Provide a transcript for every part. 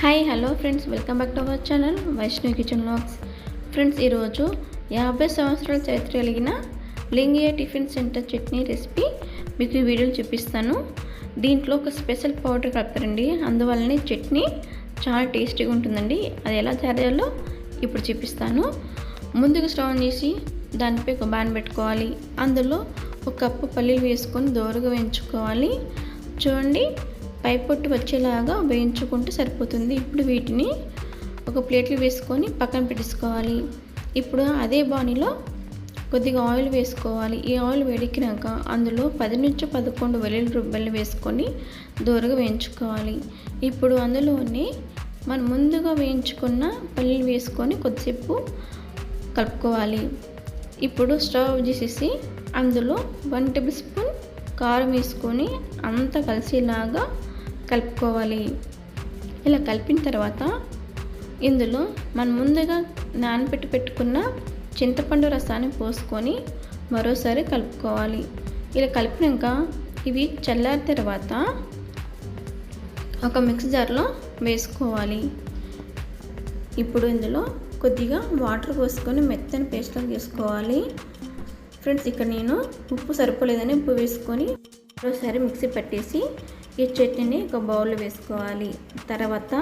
Hi hello friends welcome back to our channel Vaishnavi kitchen vlogs friends ఈరోజు యాభై సంవత్సరాల చరిత్ర కలిగిన లింగియ టిఫిన్ సెంటర్ చట్నీ రెసిపీ మీకు ఈ వీడియోలు చూపిస్తాను. దీంట్లో ఒక స్పెషల్ పౌడర్ కలుపుతారండి. అందువల్లనే చట్నీ చాలా టేస్టీగా ఉంటుందండి. అది ఎలా తయారు చేయాలో ఇప్పుడు చూపిస్తాను. ముందుగా స్టవ్ ఆన్ చేసి దానిపై ఒక బాన్ పెట్టుకోవాలి. అందులో ఒక కప్పు పల్లీలు వేసుకొని దోరగా వేయించుకోవాలి. చూడండి పై పొట్టు వచ్చేలాగా వేయించుకుంటే సరిపోతుంది. ఇప్పుడు వీటిని ఒక ప్లేట్లు వేసుకొని పక్కన పెట్టేసుకోవాలి. ఇప్పుడు అదే బాణీలో కొద్దిగా ఆయిల్ వేసుకోవాలి. ఈ ఆయిల్ వేడెక్కినాక అందులో పది నుంచి పదకొండు వెల్లుల్లి రుబ్బలు వేసుకొని దూరగా వేయించుకోవాలి. ఇప్పుడు అందులోనే మనం ముందుగా వేయించుకున్న పల్లీలు వేసుకొని కొద్దిసేపు కలుపుకోవాలి. ఇప్పుడు స్టవ్ చేసేసి అందులో వన్ టేబుల్ స్పూన్ కారం వేసుకొని అంతా కలిసేలాగా కలుపుకోవాలి. ఇలా కలిపిన తర్వాత ఇందులో మనం ముందుగా నానబెట్టి పెట్టుకున్న చింతపండు రసాన్ని పోసుకొని మరోసారి కలుపుకోవాలి. ఇలా కలిపినాక ఇవి చల్లారిన తర్వాత ఒక మిక్స్ జార్లో వేసుకోవాలి. ఇప్పుడు ఇందులో కొద్దిగా వాటర్ పోసుకొని మెత్తని పేస్ట్లో చేసుకోవాలి ఫ్రెండ్స్ ఇక్కడ నేను ఉప్పు సరిపోలేదని ఉప్పు వేసుకొని మరోసారి మిక్సీ పట్టేసి ఈ చట్నీని ఒక బౌల్లో వేసుకోవాలి. తర్వాత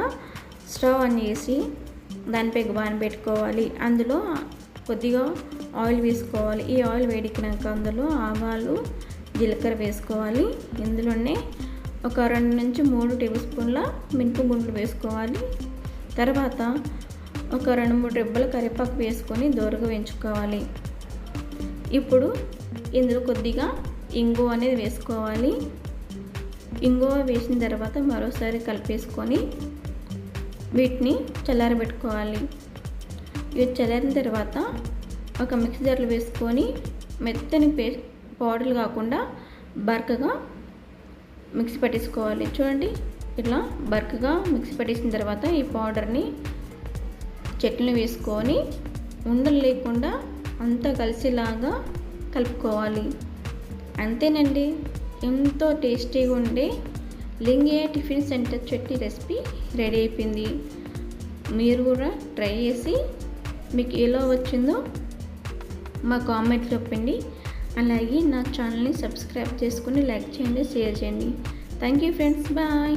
స్టవ్ ఆన్ చేసి దానిపై బాన్ పెట్టుకోవాలి. అందులో కొద్దిగా ఆయిల్ వేసుకోవాలి. ఈ ఆయిల్ వేడికినాక అందులో ఆవాలు జీలకర్ర వేసుకోవాలి. ఇందులోనే ఒక రెండు నుంచి మూడు టేబుల్ స్పూన్ల మినప గుండ్లు వేసుకోవాలి. తర్వాత ఒక రెండు మూడు రెబ్బల కరివేపాకు వేసుకొని దూరగా వేయించుకోవాలి. ఇప్పుడు ఇందులో కొద్దిగా ఇంగు అనేది వేసుకోవాలి. ఇంగువ వేసిన తర్వాత మరోసారి కలిపేసుకొని వీటిని చల్లారబెట్టుకోవాలి. ఇవి చల్లారిన తర్వాత ఒక మిక్సీ వేసుకొని మెత్తని పే పౌడర్లు కాకుండా బరకగా మిక్సీ పట్టేసుకోవాలి. చూడండి ఇట్లా బర్క్గా మిక్సీ పట్టేసిన తర్వాత ఈ పౌడర్ని చట్నీ వేసుకొని ఉండలు లేకుండా అంతా కలిసేలాగా కలుపుకోవాలి. అంతేనండి. ఎంతో టేస్టీగా ఉండే లింగే tiffin center chutney recipe ready అయిపోయింది. మీరు కూడా ట్రై చేసి మీకు ఎలా వచ్చిందో మా కామెంట్ చెప్పండి. అలాగే నా ఛానల్ని సబ్స్క్రైబ్ చేసుకుని లైక్ చేయండి షేర్ చేయండి. Thank you friends bye